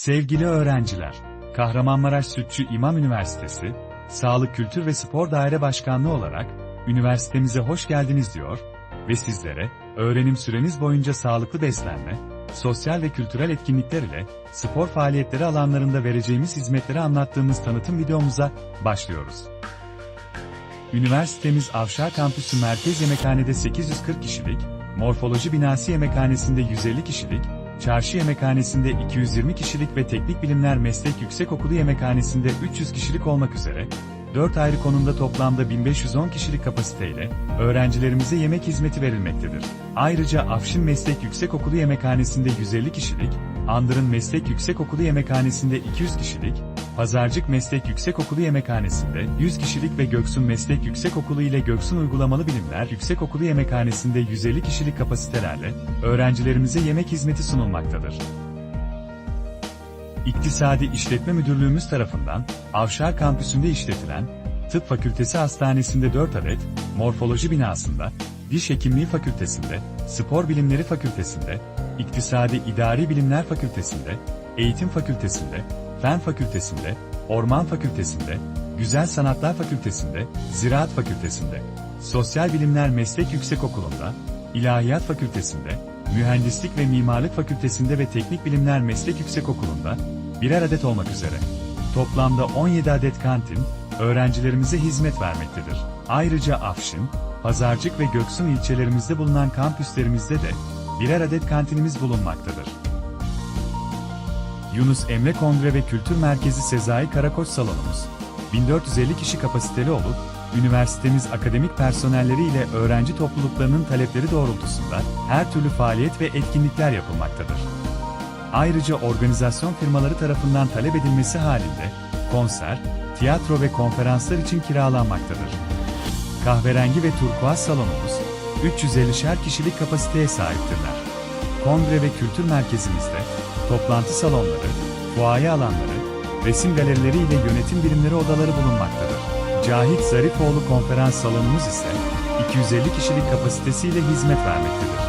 Sevgili öğrenciler, Kahramanmaraş Sütçü İmam Üniversitesi, Sağlık Kültür ve Spor Daire Başkanlığı olarak, üniversitemize hoş geldiniz diyor ve sizlere, öğrenim süreniz boyunca sağlıklı beslenme, sosyal ve kültürel etkinlikler ile spor faaliyetleri alanlarında vereceğimiz hizmetleri anlattığımız tanıtım videomuza başlıyoruz. Üniversitemiz Avşar Kampüsü Merkez Yemekhanede 840 kişilik, Morfoloji Binası Yemekhanesi'nde 150 kişilik, Çarşı Yemekhanesi'nde 220 kişilik ve Teknik Bilimler Meslek Yüksekokulu Yemekhanesi'nde 300 kişilik olmak üzere, 4 ayrı konumda toplamda 1510 kişilik kapasiteyle öğrencilerimize yemek hizmeti verilmektedir. Ayrıca Afşin Meslek Yüksekokulu Yemekhanesi'nde 150 kişilik, Andırın Meslek Yüksekokulu Yemekhanesi'nde 200 kişilik, Pazarcık Meslek Yüksekokulu Yemekhanesi'nde 100 kişilik ve Göksun Meslek Yüksekokulu ile Göksun Uygulamalı Bilimler Yüksekokulu Yemekhanesi'nde 150 kişilik kapasitelerle öğrencilerimize yemek hizmeti sunulmaktadır. İktisadi İşletme Müdürlüğümüz tarafından Avşar Kampüsü'nde işletilen Tıp Fakültesi Hastanesi'nde 4 adet, Morfoloji binasında, Diş Hekimliği Fakültesinde, Spor Bilimleri Fakültesinde, İktisadi İdari Bilimler Fakültesinde, Eğitim Fakültesinde, Fen Fakültesinde, Orman Fakültesinde, Güzel Sanatlar Fakültesinde, Ziraat Fakültesinde, Sosyal Bilimler Meslek Yüksekokulu'nda, İlahiyat Fakültesinde, Mühendislik ve Mimarlık Fakültesinde ve Teknik Bilimler Meslek Yüksekokulu'nda birer adet olmak üzere. Toplamda 17 adet kantin, öğrencilerimize hizmet vermektedir. Ayrıca Afşin, Pazarcık ve Göksun ilçelerimizde bulunan kampüslerimizde de birer adet kantinimiz bulunmaktadır. Yunus Emre Kongre ve Kültür Merkezi Sezai Karakoç Salonumuz, 1450 kişi kapasiteli olup, üniversitemiz akademik personelleri ile öğrenci topluluklarının talepleri doğrultusunda her türlü faaliyet ve etkinlikler yapılmaktadır. Ayrıca organizasyon firmaları tarafından talep edilmesi halinde konser, tiyatro ve konferanslar için kiralanmaktadır. Kahverengi ve turkuaz salonumuz 350'şer kişilik kapasiteye sahiptirler. Kongre ve kültür merkezimizde toplantı salonları, fuaye alanları, resim galerileri ile yönetim birimleri odaları bulunmaktadır. Cahit Zarifoğlu konferans salonumuz ise 250 kişilik kapasitesiyle hizmet vermektedir.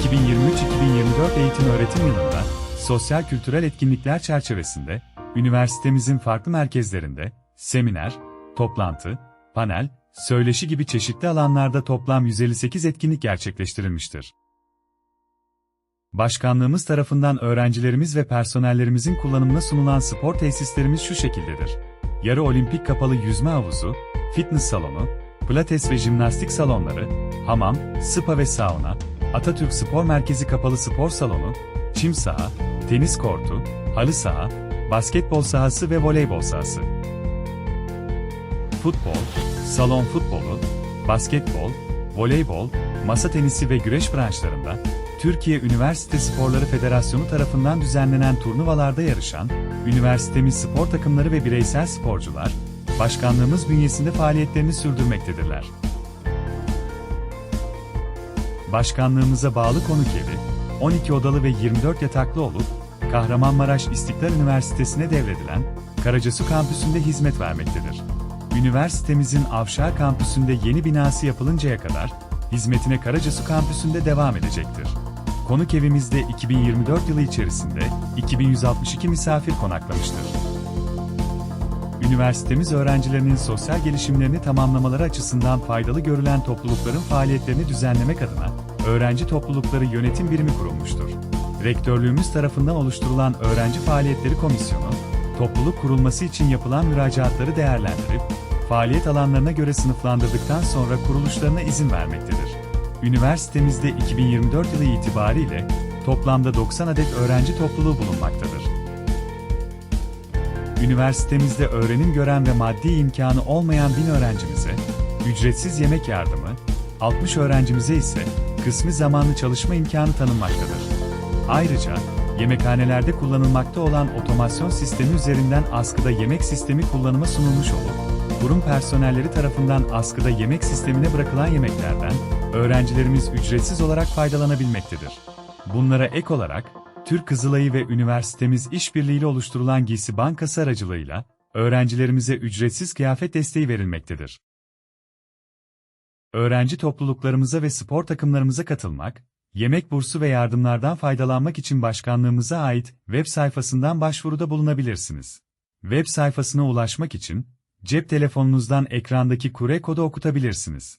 2023-2024 eğitim öğretim yılında sosyal kültürel etkinlikler çerçevesinde üniversitemizin farklı merkezlerinde seminer, toplantı, panel, söyleşi gibi çeşitli alanlarda toplam 158 etkinlik gerçekleştirilmiştir. Başkanlığımız tarafından öğrencilerimiz ve personellerimizin kullanımına sunulan spor tesislerimiz şu şekildedir. Yarı olimpik kapalı yüzme havuzu, fitness salonu, pilates ve jimnastik salonları, hamam, spa ve sauna, Atatürk Spor Merkezi kapalı spor salonu, çim saha, tenis kortu, halı saha, basketbol sahası ve voleybol sahası. Futbol, salon futbolu, basketbol, voleybol, masa tenisi ve güreş branşlarında Türkiye Üniversite Sporları Federasyonu tarafından düzenlenen turnuvalarda yarışan üniversitemiz spor takımları ve bireysel sporcular başkanlığımız bünyesinde faaliyetlerini sürdürmektedirler. Başkanlığımıza bağlı konuk evi 12 odalı ve 24 yataklı olup Kahramanmaraş İstiklal Üniversitesi'ne devredilen Karacasu kampüsünde hizmet vermektedir. Üniversitemizin Avşar kampüsünde yeni binası yapılıncaya kadar hizmetine Karacasu kampüsünde devam edecektir. Konuk evimizde 2024 yılı içerisinde 2162 misafir konaklamıştır. Üniversitemiz öğrencilerinin sosyal gelişimlerini tamamlamaları açısından faydalı görülen toplulukların faaliyetlerini düzenlemek adına Öğrenci Toplulukları Yönetim Birimi kurulmuştur. Rektörlüğümüz tarafından oluşturulan Öğrenci Faaliyetleri Komisyonu, topluluk kurulması için yapılan müracaatları değerlendirip, faaliyet alanlarına göre sınıflandırdıktan sonra kuruluşlarına izin vermektedir. Üniversitemizde 2024 yılı itibariyle toplamda 90 adet öğrenci topluluğu bulunmaktadır. Üniversitemizde öğrenim gören ve maddi imkanı olmayan 1000 öğrencimize ücretsiz yemek yardımı, 60 öğrencimize ise kısmi zamanlı çalışma imkanı tanınmaktadır. Ayrıca, yemekhanelerde kullanılmakta olan otomasyon sistemi üzerinden askıda yemek sistemi kullanıma sunulmuş olup, kurum personelleri tarafından askıda yemek sistemine bırakılan yemeklerden öğrencilerimiz ücretsiz olarak faydalanabilmektedir. Bunlara ek olarak, Türk Kızılayı ve üniversitemiz işbirliğiyle oluşturulan Giysi Bankası aracılığıyla öğrencilerimize ücretsiz kıyafet desteği verilmektedir. Öğrenci topluluklarımıza ve spor takımlarımıza katılmak, Yemek bursu ve yardımlardan faydalanmak için başkanlığımıza ait web sayfasından başvuruda bulunabilirsiniz. Web sayfasına ulaşmak için cep telefonunuzdan ekrandaki kure kodu okutabilirsiniz.